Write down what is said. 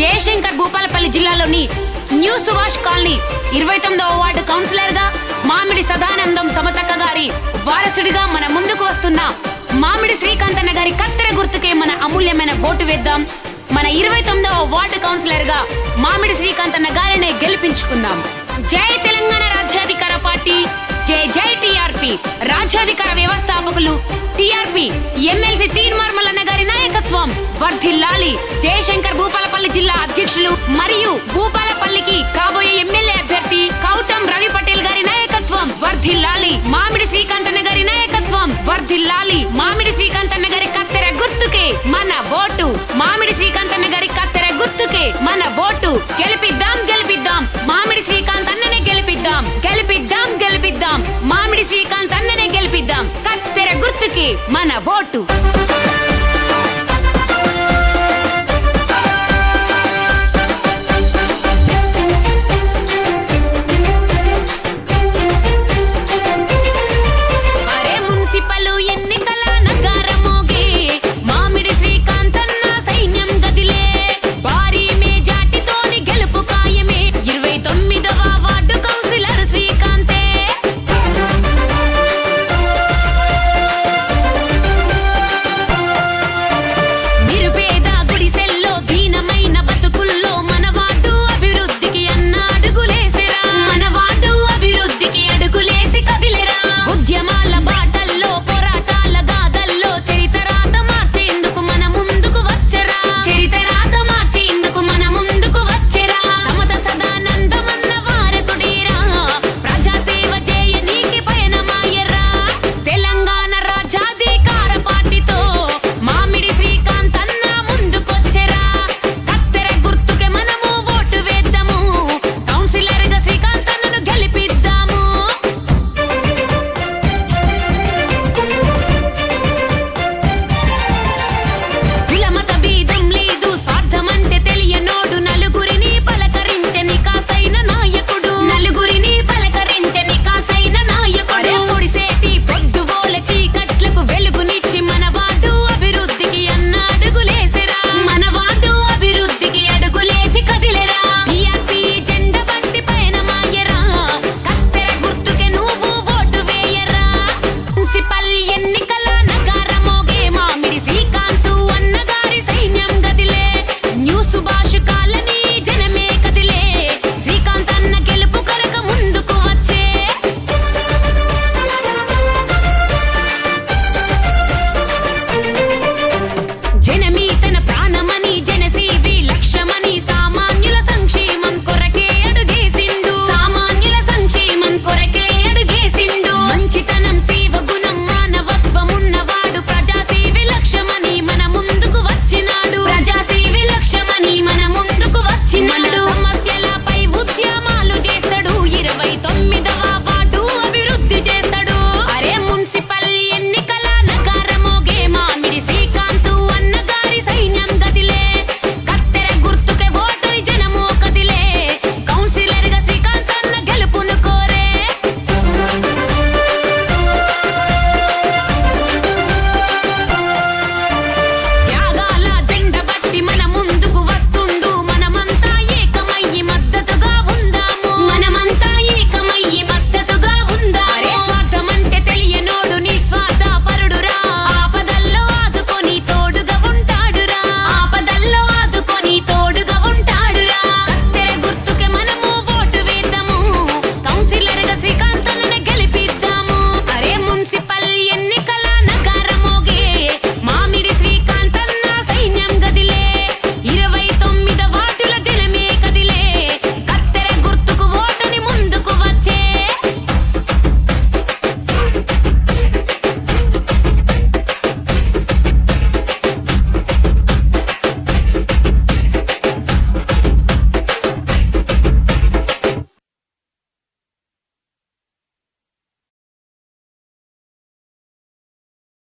జయశంకర్ భూపాలపల్లి జిల్లాలోని new Subhash colony ఇరవై తొమ్మిదవ వార్డు కౌన్సిలర్గా మామిడి సదానందం సమతక్క గారి వారసుడిగా మన ముందుకు వస్తున్న మామిడి శ్రీకాంతన్న గారి కత్తెర గుర్తుకే మన అమూల్యమైన ఓటు వేద్దాం. మన ఇరవై తొమ్మిదవ వార్డు కౌన్సిలర్గా మామిడి శ్రీకాంతన్న గారిని గెలిపించుకుందాం. జై తెలంగాణ రాజ్యాధికార పార్టీ. జై జై టిఆర్పి రాజ్యాధికార వ్యవస్థాపకులు టిఆర్పి ఎమ్మెల్సీ తీన్మార్ మల్లన్న గారి నాయకత్వం వర్ధిల్లాలి జయశంకర్ భూపాలపల్లి జిల్లా అధ్యక్షులు మరియు భూపాలపల్లికి కాబోయే ఎమ్మెల్యే అభ్యర్థి కౌటం రవి పటేల్ గారి నాయకత్వం వర్ధిల్లాలి మామిడి శ్రీకాంతన్న గారి నాయకత్వం వర్ధిల్లాలి మామిడి శ్రీకాంతన్న గారి కత్తెర గుర్తుకే మన ఓటు మామిడి శ్రీకాంతన్న గారి కత్తెర గుర్తుకే మన ఓటు గెలిపిద్దాం గెలిపి తన్ననే అన్ననే గెలిపిద్దాం. కత్తెర గుర్తుకి మన ఓటు.